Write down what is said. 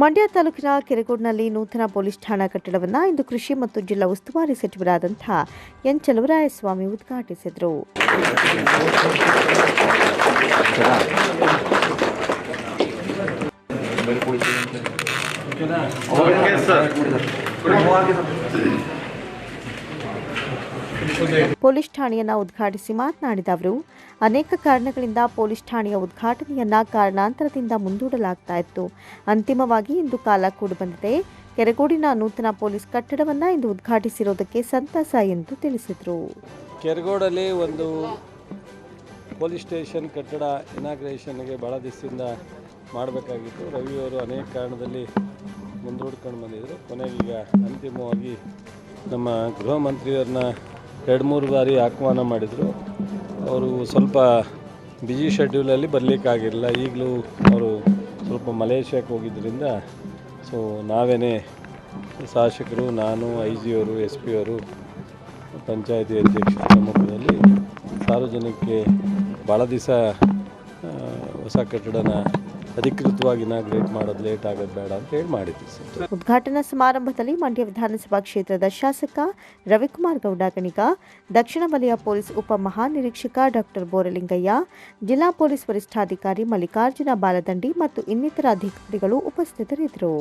ಮಂಡ್ಯ ತಾಲೂಕಿನ ಕೆರೆಗೋಡ್ನಲ್ಲಿ ನೂತನ ಪೊಲೀಸ್ ಠಾಣಾ ಕಟ್ಟಡವನ್ನು ಇಂದು ಕೃಷಿ ಮತ್ತು ಜಿಲ್ಲಾ ಉಸ್ತುವಾರಿ ಸಚಿವರಾದಂಥ ಎನ್ ಚಲುವರಾಯಸ್ವಾಮಿ ಉದ್ಘಾಟಿಸಿದರು. ಪೊಲೀಸ್ ಠಾಣೆಯನ್ನ ಉದ್ಘಾಟಿಸಿ ಮಾತನಾಡಿದ ಅವರು ಅನೇಕ ಕಾರಣಗಳಿಂದ ಪೊಲೀಸ್ ಠಾಣೆಯ ಉದ್ಘಾಟನೆಯನ್ನ ಕಾರಣಾಂತರದಿಂದ ಮುಂದೂಡಲಾಗ್ತಾ ಇತ್ತು. ಅಂತಿಮವಾಗಿ ಇಂದು ಕಾಲ ಕೂಡಿ ಬಂದಿದೆ. ಕೆರೆಗೋಡಿನ ನೂತನ ಪೊಲೀಸ್ ಕಟ್ಟಡವನ್ನ ಇಂದು ಉದ್ಘಾಟಿಸಿರುವುದಕ್ಕೆ ಸಂತಸ ಎಂದು ತಿಳಿಸಿದರು. ಕೆರಗೋಡಲ್ಲಿ ಒಂದು ಪೊಲೀಸ್ ಸ್ಟೇಷನ್ ಕಟ್ಟಡ ಇನಾಗ್ರೇಷನ್ಗೆ ಬಹಳ ದಿವಸದಿಂದ ಮಾಡಬೇಕಾಗಿತ್ತು. ರವಿಯವರು ಅನೇಕ ಕಾರಣದಲ್ಲಿ ಮುಂದೂಡ್ಕೊಂಡು ಬಂದಿದ್ದರು ಕೊನೆಗೆ ಈಗ ಅಂತಿಮವಾಗಿ ನಮ್ಮ ಗೃಹ ಮಂತ್ರಿಯವ್ರನ್ನ ಎರಡು ಮೂರು ಬಾರಿ ಆಹ್ವಾನ ಮಾಡಿದರು. ಅವರು ಸ್ವಲ್ಪ ಬ್ಯುಸಿ ಶೆಡ್ಯೂಲಲ್ಲಿ ಬರಲಿಕ್ಕಾಗಿರಲಿಲ್ಲ. ಈಗಲೂ ಅವರು ಸ್ವಲ್ಪ ಮಲೇಷ್ಯಾಕ್ಕೆ ಹೋಗಿದ್ದರಿಂದ ಸೊ ನಾವೇನೇ ಶಾಸಕರು, ನಾನು ಐ ಜಿಯವರು ಎಸ್ ಪಿ ಅವರು, ಪಂಚಾಯತಿ ಅಧ್ಯಕ್ಷರ ಸಮ್ಮುಖದಲ್ಲಿ ಸಾರ್ವಜನಿಕಕ್ಕೆ ಭಾಳ ದಿವಸ ಹೊಸ ಕಟ್ಟಡನ ಅಧಿಕೃತವಾಗಿ ಇನಾಗ್ರೇಟ್ ಮಾಡೋದು ಲೇಟ್ ಆಗೋದು ಬೇಡ ಅಂತ ಹೇಳಿ ಮಾಡಿದ್ವಿ ಉದ್ಘಾಟನಾ ಸಮಾರಂಭದಲ್ಲಿ ಮಂಡ್ಯ ವಿಧಾನಸಭಾ ಕ್ಷೇತ್ರದ ಶಾಸಕ ರವಿಕುಮಾರ್ ಗೌಡ ಗಣಿಗ ದಕ್ಷಿಣ ವಲಯ ಪೊಲೀಸ್ ಉಪ ಮಹಾನಿರೀಕ್ಷಕ ಡಾಕ್ಟರ್ ಬೋರಲಿಂಗಯ್ಯ, ಜಿಲ್ಲಾ ಪೊಲೀಸ್ ವರಿಷ್ಠಾಧಿಕಾರಿ ಮಲ್ಲಿಕಾರ್ಜುನ ಬಾಲದಂಡಿ ಮತ್ತು ಇನ್ನಿತರ ಅಧಿಕಾರಿಗಳು ಉಪಸ್ಥಿತರಿದ್ದರು.